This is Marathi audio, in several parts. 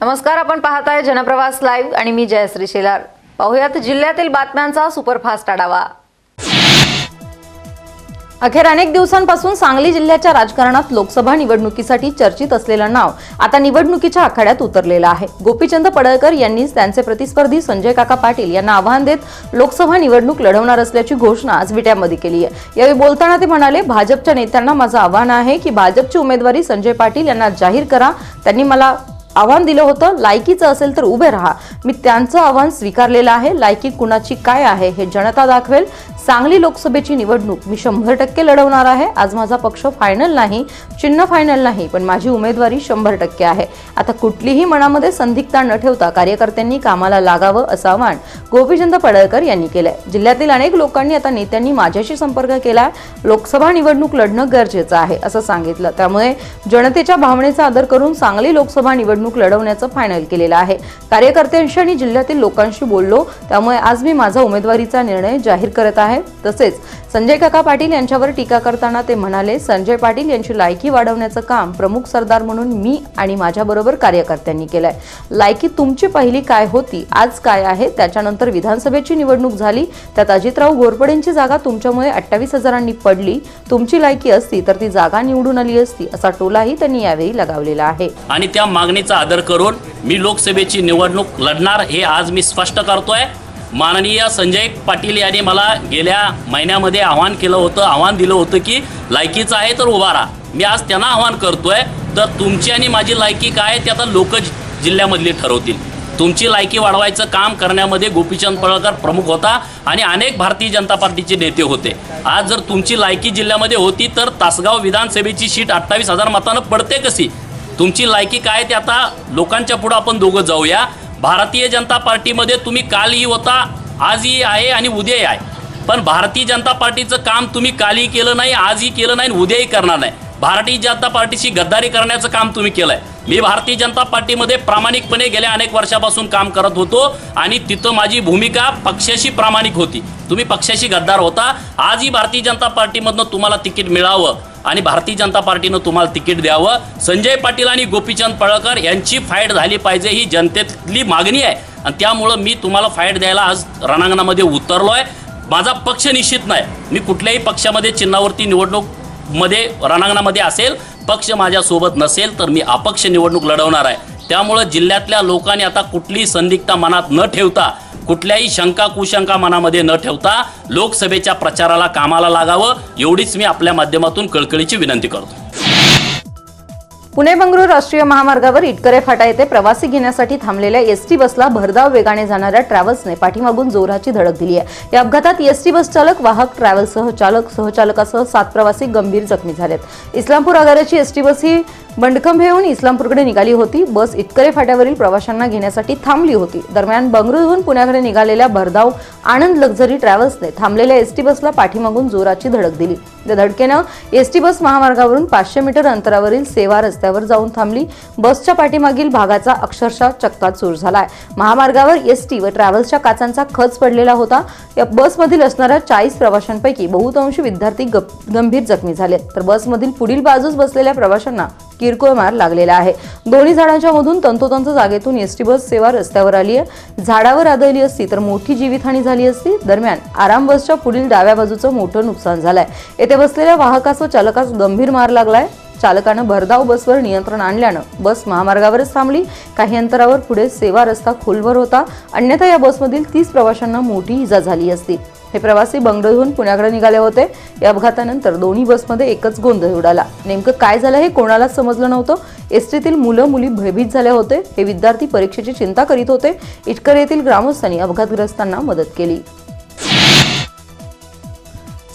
नमस्कार आपण पाहताय जनप्रवास लाईव्ह आणि मी जयश्री शेलार. पाहुयात जिल्ह्यातील बातम्यांचा सुपरफास्ट आढावा. अखेर अनेक दिवसांपासून सांगली जिल्ह्याच्या राजकारणात लोकसभा निवडणुकीसाठी चर्चित असलेलं नाव आता निवडणुकीच्या आखाड्यात उतरलेलं आहे. गोपीचंद पडळकर यांनीच त्यांचे प्रतिस्पर्धी संजय काका पाटील यांना आव्हान देत लोकसभा निवडणूक लढवणार असल्याची घोषणा आज विट्यामध्ये केली आहे. यावेळी बोलताना ते म्हणाले भाजपच्या नेत्यांना माझं आव्हान आहे की भाजपची उमेदवारी संजय पाटील यांना जाहीर करा. त्यांनी मला आव्हान दिलं होतं. लायकीचं असेल तर उभे राहा. मी त्यांचं आव्हान स्वीकारलेलं आहे. लायकी कुणाची काय आहे हे जनता दाखवेल. सांगली लोकसभेची निवडणूक मी शंभर टक्के लढवणार आहे. आज माझा पक्ष फायनल नाही चिन्ह फायनल नाही पण माझी उमेदवारी शंभर टक्के आहे. आता कुठलीही मनामध्ये संदिग्धता न ठेवता कार्यकर्त्यांनी कामाला लागावं असं आव्हान गोपीचंद पडळकर यांनी केलंय. जिल्ह्यातील अनेक लोकांनी आता नेत्यांनी माझ्याशी संपर्क केला लोकसभा निवडणूक लढणं गरजेचं आहे असं सांगितलं. त्यामुळे जनतेच्या भावनेचा आदर करून सांगली लोकसभा निवडणूक लढवण्याचं फायनल केलेलं आहे. कार्यकर्त्यांशी आणि जिल्ह्यातील लोकांशी बोललो त्यामुळे आज मी माझा उमेदवारीचा निर्णय जाहीर करत आहे. तसेच संजय काका पाटील यांच्यावर टीका करताना ते म्हणाले संजय पाटील यांची लायकी वाढवण्याचं काम प्रमुख सरदार म्हणून मी आणि माझ्याबरोबर कार्यकर्त्यांनी केलंय. लायकी तुमची पहिली काय होती आज काय आहे? त्याच्यानंतर विधानसभेची निवडणूक झाली त्यात अजितराव घोरपडेंची जागा तुमच्यामुळे अठ्ठावीस हजारांनी पडली. तुमची लायकी असती तर ती जागा निवडून आली असती असा टोलाही त्यांनी यावेळी लगावलेला आहे. आणि त्या मागणीचा आदर करून मी लोकसभेची निवडणूक लढणार हे आज मी स्पष्ट करतोय. माननीय संजय पाटील यांनी मला गेल्या महिन्यामध्ये आव्हान केलं होतं आव्हान दिलं होतं की लायकीचं आहे तर उभा राहा. मी आज त्यांना आव्हान करतोय तर तुमची आणि माझी लायकी काय आहे ते आता लोक जिल्ह्यामधली ठरवतील. तुमची लायकी वाढवायचं काम करण्यामध्ये गोपीचंद पळकर प्रमुख होता आणि अनेक भारतीय जनता पार्टीचे नेते होते. आज जर तुमची लायकी जिल्ह्यामध्ये होती तर तासगाव विधानसभेची सीट अठ्ठावीस हजार मतानं पडते कशी? तुमची लायकी काय ते आता लोकांच्या पुढं आपण दोघं जाऊया. भारतीय जनता पार्टीमध्ये तुम्ही कालही होता आजही आहे आणि उद्याही आहे. पण भारतीय जनता पार्टीचं काम तुम्ही कालही केलं नाही आजही केलं नाही आणि उद्याही करणार नाही. भारतीय जनता पार्टीशी गद्दारी करण्याचं काम तुम्ही केलंय. मी भारतीय जनता पार्टीमध्ये प्रामाणिकपणे गेल्या अनेक वर्षापासून काम करत होतो आणि तिथं माझी भूमिका पक्षाशी प्रामाणिक होती. तुम्ही पक्षाशी गद्दार होता. आजही भारतीय जनता पार्टीमधनं तुम्हाला तिकीट मिळावं. आणि भारतीय जनता पार्टीनं तुम्हाला तिकीट द्यावं. संजय पाटील आणि गोपीचंद पळकर यांची फाईट झाली पाहिजे ही जनतेतली मागणी आहे. आणि त्यामुळं मी तुम्हाला फाईट द्यायला आज रणांगणामध्ये उतरलो आहे माझा पक्ष निश्चित नाही. मी कुठल्याही पक्षामध्ये चिन्हावरती निवडणूकमध्ये रणांगणामध्ये असेल पक्ष माझ्यासोबत नसेल तर मी अपक्ष निवडणूक लढवणार आहे. त्यामुळं जिल्ह्यातल्या लोकांनी आता कुठलीही संदिग्धता मनात न ठेवता कुठल्याही शंका कुशंका मनामध्ये न ठेवता लोकसभेच्या प्रचाराला कामाला लागावं एवढीच मी आपल्या माध्यमातून कळकळीची विनंती करतो. पुणे बंगळूर राष्ट्रीय महामार्गावर इटकरे फाटा येथे प्रवासी घेण्यासाठी थांबलेल्या एसटी बसला भरधाव वेगाने जाणाऱ्या ट्रॅव्हल्सने पाठीमागून जोराची धडक दिली आहे. या अपघातात एसटी बस चालक वाहक ट्रॅव्हल्ससह चालक सहचालकासह सात प्रवासी गंभीर जखमी झालेत. इस्लामपूर आगाराची एसटी बस ही बंडखंभेहून इस्लामपूरकडे निघाली होती. बस इतकरे फाट्यावरील प्रवाशांना घेण्यासाठी थांबली होती. दरम्यान बंगळुरूहून पुण्याकडे निघालेल्या भरधाव आनंद लक्झरी ट्रॅव्हल्सने थांबलेल्या एसटी बसला पाठीमागून जोराची धडक दिली. त्या धडकेनं एसटी बस महामार्गावरून पाचशे मीटर अंतरावरील सेवा रस्त्यावर जाऊन थांबली. बसच्या पाठीमागील भागाचा अक्षरशः चक्काचूर झालाय. महामार्गावर एसटी व ट्रॅव्हल्सच्या काचांचा खच पडलेला होता. या बसमधील असणाऱ्या चाळीस प्रवाशांपैकी बहुतांशी विद्यार्थी गंभीर जखमी झाले. तर बसमधील पुढील बाजूस बसलेल्या प्रवाशांना किरकोळ मार लागलेला आहे. दोन्ही झाडांच्या मधून तंतोतंत जागेतून एसटी बस सेवा रस्त्यावर आली आहे. झाडावर आदळली असती तर मोठी जीवितहानी झाली असती. दरम्यान आराम बसच्या पुढील डाव्या बाजूचं मोठं नुकसान झालंय. येथे बसलेल्या वाहकास व चालकास गंभीर मार लागलाय. चालकानं भरधाव बसवर नियंत्रण आणल्यानं बस महामार्गावरच थांबली. काही अंतरावर पुढे सेवा रस्ता खोलवर होता. अन्यथा या बसमधील तीस प्रवाशांना मोठी इजा झाली असती. हे प्रवासी बंगळुरूहून पुण्याकडे निघाले होते. या अपघातानंतर दोन्ही बसमध्ये एकच गोंधळ उडाला. नेमकं काय झालं हे कोणालाच समजलं नव्हतं. एसटीतील मुलं मुली भयभीत झाले होते. हे विद्यार्थी परीक्षेची चिंता करीत होते. इटकर येथील ग्रामस्थांनी अपघातग्रस्तांना मदत केली.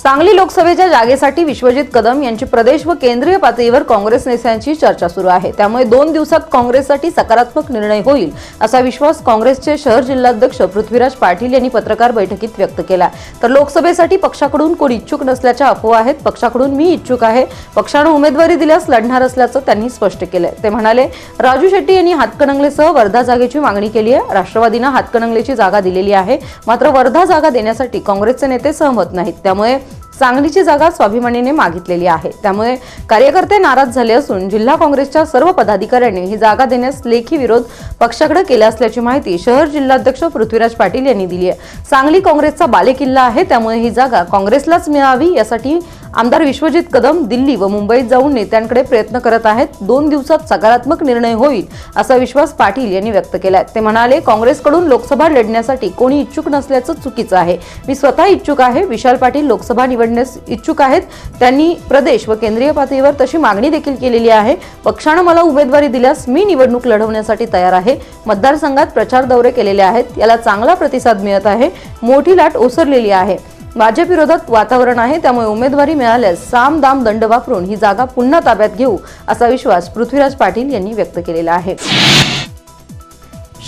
सांगली लोकसभेच्या जागेसाठी विश्वजित कदम यांची प्रदेश व केंद्रीय पातळीवर काँग्रेस नेत्यांची चर्चा सुरू आहे. त्यामुळे दोन दिवसात काँग्रेससाठी सकारात्मक निर्णय होईल असा विश्वास काँग्रेसचे शहर जिल्हाध्यक्ष पृथ्वीराज पाटील यांनी पत्रकार बैठकीत व्यक्त केला. तर लोकसभेसाठी पक्षाकडून कोण इच्छुक नसल्याच्या अफवा आहेत. पक्षाकडून मी इच्छुक आहे. पक्षानं उमेदवारी दिल्यास लढणार असल्याचं त्यांनी स्पष्ट केलंय. ते म्हणाले राजू शेट्टी यांनी हातकणंगलेसह वर्धा जागेची मागणी केली आहे. राष्ट्रवादीनं हातकणंगलेची जागा दिलेली आहे. मात्र वर्धा जागा देण्यासाठी काँग्रेसचे नेते सहमत नाहीत. त्यामुळे सांगलीची जागा स्वाभिमानीने मागितलेली आहे. त्यामुळे कार्यकर्ते नाराज झाले असून जिल्हा काँग्रेसच्या सर्व पदाधिकाऱ्यांनी ही जागा देण्यास लेखी विरोध पक्षाकडे केला असल्याची माहिती शहर जिल्हाध्यक्ष पृथ्वीराज पाटील यांनी दिली आहे. सांगली काँग्रेसचा बालेकिल्ला आहे त्यामुळे ही जागा काँग्रेसलाच मिळावी यासाठी आमदार विश्वजित कदम दिल्ली व मुंबईत जाऊन नेत्यांकडे प्रयत्न करत आहेत. दोन दिवसात सकारात्मक निर्णय होईल असा विश्वास पाटील यांनी व्यक्त केलाय. ते म्हणाले काँग्रेसकडून लोकसभा लढण्यासाठी कोणी इच्छुक नसल्याचं चुकीचं आहे. मी स्वतः इच्छुक आहे विशाल पाटील लोकसभा निवडण्यास इच्छुक आहेत. त्यांनी प्रदेश व केंद्रीय पातळीवर तशी मागणी देखील केलेली आहे. पक्षानं मला उमेदवारी दिल्यास मी निवडणूक लढवण्यासाठी तयार आहे. मतदारसंघात प्रचार दौरे केलेले आहेत. याला चांगला प्रतिसाद मिळत आहे. मोठी लाट ओसरलेली आहे. भाजप विरोधात वातावरण आहे त्यामुळे उमेदवारी मिळाल्यास साम दाम दंड वापरून ही जागा पुन्हा ताब्यात घेऊ असा विश्वास पृथ्वीराज पाटील यांनी व्यक्त केलेला आहे.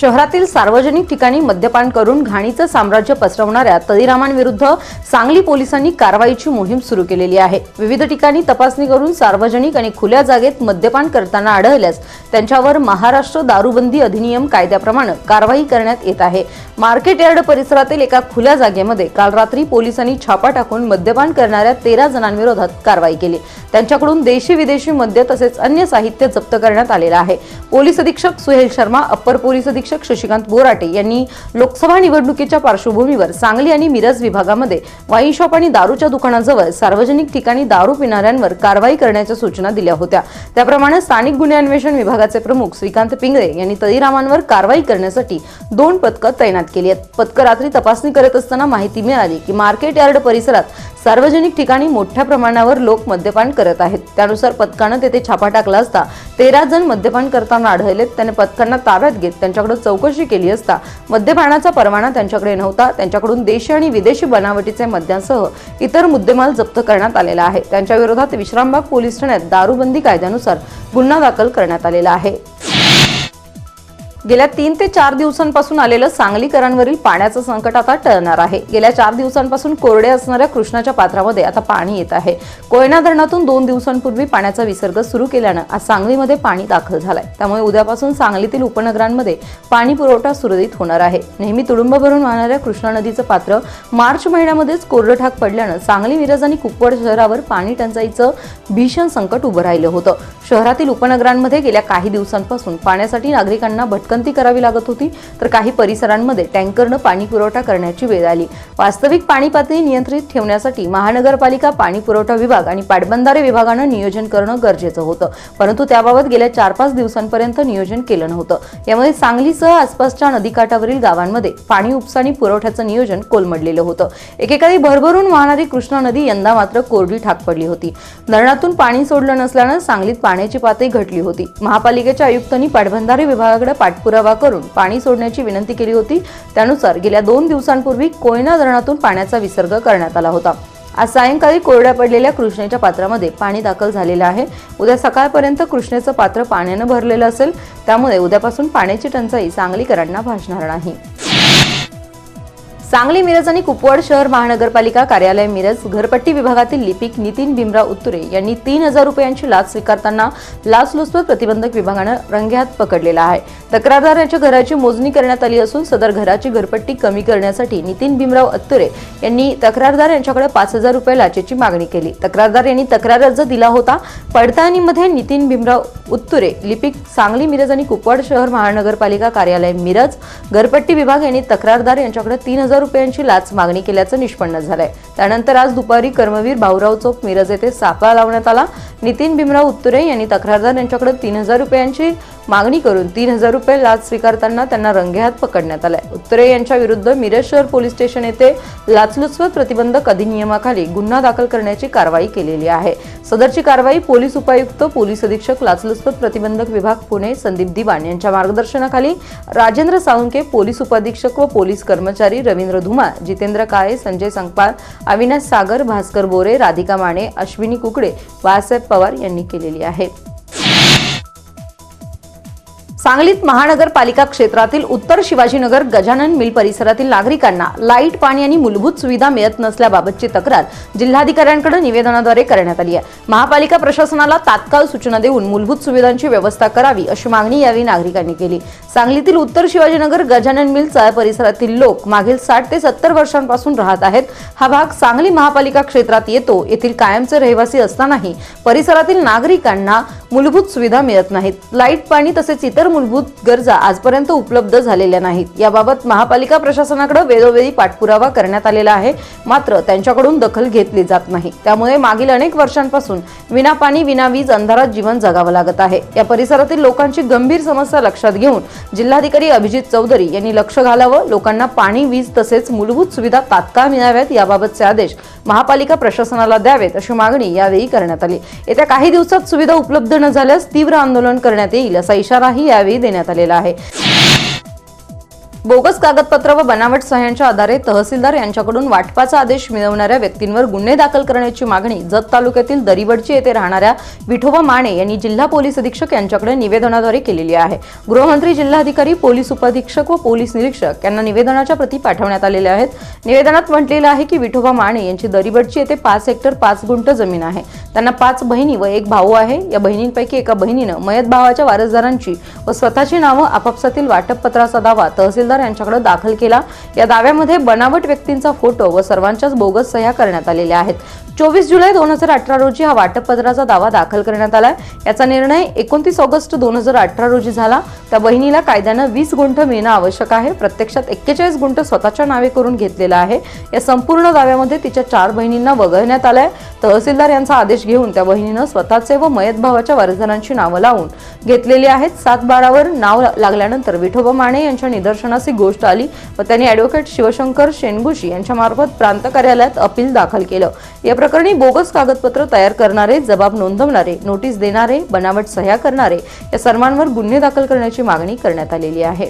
शहरातील सार्वजनिक ठिकाणी मद्यपान करून घाणीचं साम्राज्य पसरवणाऱ्या तदिरामांविरुद्ध सांगली पोलिसांनी कारवाईची मोहीम सुरू केलेली आहे. विविध ठिकाणी तपासणी करून सार्वजनिक आणि खुल्या जागेत मद्यपान करताना आढळल्यास त्यांच्यावर महाराष्ट्र दारूबंदी अधिनियम कायद्याप्रमाणे कारवाई करण्यात येत आहे. मार्केट यार्ड परिसरातील एका खुल्या जागेमध्ये काल रात्री पोलिसांनी छापा टाकून मद्यपान करणाऱ्या तेरा जणांविरोधात कारवाई केली. त्यांच्याकडून देशी विदेशी मद्य तसेच अन्य साहित्य जप्त करण्यात आलेलं आहे. पोलीस अधीक्षक सुहेल शर्मा अप्पर पोलीस अधीक्षक शशिकांत बोराटे यांनी लोकसभा निवडणुकीच्या पार्श्वभूमीवर सांगली आणि मिरज विभागामध्ये वाईन शॉप आणि दारूच्या दुकानाजवळ सार्वजनिक ठिकाणी दारू पिणाऱ्यांवर कारवाई करण्याच्या सूचना दिल्या होत्या. त्याप्रमाणे स्थानिक गुन्हे अन्वेषण विभागाचे प्रमुख श्रीकांत पिंगळे यांनी तळीरामांवर कारवाई करण्यासाठी दोन पथकं तैनात केली आहेत. पथकं रात्री तपासणी करत असताना माहिती मिळाली की मार्केट यार्ड परिसरात सार्वजनिक ठिकाणी मोठ्या प्रमाणावर लोक मद्यपान करत आहेत. त्यानुसार पथकानं तेथे छापा टाकला असता तेरा जण मद्यपान करताना आढळलेत. त्याने पथकांना ताब्यात घेत त्यांच्याकडे चौकशी केली असता मद्यपानाचा परवाना त्यांच्याकडे नव्हता. त्यांच्याकडून देशी आणि विदेशी बनावटीचे मद्यांसह इतर मुद्देमाल जप्त करण्यात आलेला आहे. त्यांच्या विरोधात विश्रामबाग पोलीस ठाण्यात दारूबंदी कायद्यानुसार गुन्हा दाखल करण्यात आलेला आहे. गेल्या तीन ते चार दिवसांपासून आलेलं सांगलीकरांवरील पाण्याचं संकट आता टळणार आहे. गेल्या चार दिवसांपासून कोरडे असणाऱ्या कृष्णाच्या पात्रामध्ये आता पाणी येत आहे. कोयना धरणातून दोन दिवसांपूर्वी पाण्याचा विसर्ग सुरू केल्यानं आज सांगलीमध्ये पाणी दाखल झालंय. त्यामुळे उद्यापासून सांगलीतील उपनगरांमध्ये पाणी पुरवठा सुरळीत होणार आहे. नेहमी तुडुंब भरून वाहणाऱ्या कृष्णा नदीचं पात्र मार्च महिन्यामध्येच कोरडं ठाक पडल्यानं सांगली मिरज आणि कुपवाड शहरावर पाणी टंचाईचं भीषण संकट उभं राहिलं होतं. शहरातील उपनगरांमध्ये गेल्या काही दिवसांपासून पाण्यासाठी नागरिकांना भटक भटकंती करावी लागत होती तर काही परिसरांमध्ये टँकरनं पाणी पुरवठा करण्याची वेळ आली. वास्तविक पाणी पातळी नियंत्रित ठेवण्यासाठी महानगरपालिका पाणी पुरवठा विभाग आणि पाटबंधारे विभागानं नियोजन करणं गरजेचं होतं. परंतु त्याबाबत गेल्या चार पाच दिवसांपर्यंत नियोजन केलं नव्हतं. यामुळे सांगलीसह आसपासच्या नदीकाठावरील गावांमध्ये पाणी उपसाणी आणि पुरवठ्याचं नियोजन कोलमडलेलं होतं. एकेकाळी भरभरून वाहणारी कृष्णा नदी यंदा मात्र कोरडी ठाक पडली होती. धरणातून पाणी सोडलं नसल्यानं सांगलीत पाण्याची पातळी घटली होती. महापालिकेच्या आयुक्तांनी पाटबंधारे विभागाकडे पाठपुरावा करून पाणी सोडण्याची विनंती केली होती. त्यानुसार गेल्या दोन दिवसांपूर्वी कोयना धरणातून पाण्याचा विसर्ग करण्यात आला होता. आज सायंकाळी कोरड्या पडलेल्या कृष्णेच्या पात्रामध्ये पाणी दाखल झालेलं आहे. उद्या सकाळपर्यंत कृष्णेचं पात्र पाण्यानं भरलेलं असेल. त्यामुळे उद्यापासून पाण्याची टंचाई सांगलीकरांना भासणार नाही. सांगली मिरज आणि कुपवाड शहर महानगरपालिका कार्यालय मिरज घरपट्टी विभागातील लिपिक नितीन भीमराव उत्तुरे यांनी तीन हजार रुपयांची लाच स्वीकारताना लाचलुचपत प्रतिबंधक विभागानं रंगेहात पकडलेला आहे. तक्रारदार यांच्या घराची मोजणी करण्यात आली असून सदर घराची घरपट्टी कमी करण्यासाठी नितीन भीमराव अत्तुरे यांनी तक्रारदार यांच्याकडे पाच हजार रुपये लाचेची मागणी केली. तक्रारदार यांनी तक्रार अर्ज दिला होता. पडताळणीमध्ये नितीन भीमराव उत्तुरे लिपिक सांगली मिरज आणि कुपवाड शहर महानगरपालिका कार्यालय मिरज घरपट्टी विभाग यांनी तक्रारदार यांच्याकडे तीन हजार रुपयांची लाच मागणी केल्याचं निष्पन्न झालंय. त्यानंतर आज दुपारी कर्मवीर भाऊराव चौक मिरज येथे सापळा लावण्यात आला. नितीन भीमराव उत्तुरे यांनी तक्रारदार यांच्याकडे तीन हजार रुपयांची मागणी करून तीन हजार रुपये लाच स्वीकारताना त्यांना रंगेहात पकडण्यात आलाय. उत्तरे यांच्या विरुद्ध मिरज शहर पोलीस स्टेशन येथे लाचलुचपत प्रतिबंधक अधिनियमाखाली गुन्हा दाखल करण्याची कारवाई केलेली आहे. सदरची कारवाई पोलीस उपायुक्त पोलीस अधीक्षक लाचलुचपत प्रतिबंधक विभाग पुणे संदीप दिवाण यांच्या मार्गदर्शनाखाली राजेंद्र साळुंके पोलीस उपाधीक्षक व पोलीस कर्मचारी रवींद्र धुमा जितेंद्र काळे संजय संकपाळ अविनाश सागर भास्कर बोरे राधिका माने अश्विनी कुकडे बाळासाहेब पवार यांनी केलेली आहे. सांगलीत महानगरपालिका क्षेत्रातील उत्तर शिवाजीनगर गजानन मिल परिसरातील नागरिकांना लाइट पाणी आणि मूलभूत सुविधा मिळत नसल्याबाबतची तक्रार जिल्हाधिकाऱ्यांकडे निवेदनाद्वारे करण्यात आली आहे. महापालिका प्रशासनाला तात्काळ सूचना देऊन मूलभूत सुविधांची व्यवस्था करावी अशी मागणी यावेळी नागरिकांनी केली. सांगलीतील उत्तर शिवाजीनगर गजानन मिलचा परिसरातील लोक मागील साठ ते सत्तर वर्षांपासून राहत आहेत. हा भाग सांगली महापालिका क्षेत्रात येतो. येथील कायमचे रहिवासी असतानाही परिसरातील नागरिकांना मूलभूत सुविधा मिळत नाहीत. लाइट पाणी तसेच इतर मूलभूत गरजा आजपर्यंत उपलब्ध झालेल्या नाहीत. याबाबत महापालिका प्रशासनाकडे वेळोवेळी पाठपुरावा करण्यात आलेला आहे. मात्र त्यांच्याकडून दखल घेतली जात नाही. त्यामुळे मागील अनेक वर्षांपासून विना पाणी विना वीज अंधारात जीवन जगावं लागत आहे. या परिसरातील लोकांची गंभीर समस्या लक्षात घेऊन जिल्हाधिकारी अभिजित चौधरी यांनी लक्ष घालावं लोकांना पाणी वीज तसेच मूलभूत सुविधा तात्काळ मिळाव्यात याबाबतचे आदेश महापालिका प्रशासनाला द्यावेत अशी मागणी यावेळी करण्यात आली. येत्या काही दिवसात सुविधा उपलब्ध न झाल्यास तीव्र आंदोलन करण्यात येईल असा इशाराही यावेळी देण्यात आलेला आहे. बोगस कागदपत्र व बनावट सह्यांच्या आधारे तहसीलदार यांच्याकडून वाटपाचा आदेश मिळवणाऱ्या व्यक्तींवर गुन्हे दाखल करण्याची मागणी जत तालुक्यातील दरिवडची येथे राहणाऱ्या विठोबा माने यांनी जिल्हा पोलीस अधीक्षक यांच्याकडे निवेदनाद्वारे केलेली आहे. गृहमंत्री जिल्हाधिकारी पोलीस उपाधीक्षक व पोलीस निरीक्षक यांना निवेदनाच्या प्रती पाठवण्यात आलेल्या आहेत. निवेदनात म्हटलेलं आहे की विठोबा माने यांची दरिवडची येथे पाच हेक्टर पाच गुंट जमीन आहे. त्यांना पाच बहिणी व एक भाऊ आहे. या बहिणींपैकी एका बहिणीनं मयत भावाच्या वारसदारांची व स्वतःची नावं आपापसातील वाटपपत्राचा दावा तहसीलदार यांच्याकडे दाखल केला. या दाव्यामध्ये बनावट व्यक्तींचा फोटो व सर्वांच्याच बोगस सह्या करण्यात आलेल्या आहेत. चोवीस जुलै दोन हजार अठरा रोजी हा वाटपपत्राचा दावा दाखल करण्यात आला याचा निर्णय एकोणतीस ऑगस्ट दोन हजार अठरा रोजी झाला. त्या बहिणीला कायद्यानं वीस गुंठ मिळणं आवश्यक आहे. प्रत्यक्षात एक्केचाळीस गुंठ स्वतःच्या नावे करून घेतलेला आहे. या संपूर्ण दाव्यामध्ये तिच्या चार बहिणींना वगळण्यात आलंय. तहसीलदार यांचा आदेश घेऊन त्या बहिणीनं स्वतःचे व मयत भावाच्या वारसदारांची नावं लावून घेतलेली आहेत. सात बाळावर नाव लागल्यानंतर विठोबा माने यांच्या निदर्शनास ही गोष्ट आली व त्यांनी ॲडव्होकेट शिवशंकर शेनगुशी यांच्यामार्फत प्रांत कार्यालयात अपील दाखल केलं. या प्रकरणी बोगस कागदपत्र तयार करणारे जबाब नोंदवणारे नोटीस देणारे बनावट सह्या करणारे या सर्वांवर गुन्हे दाखल करण्याची मागणी करण्यात आलेली आहे.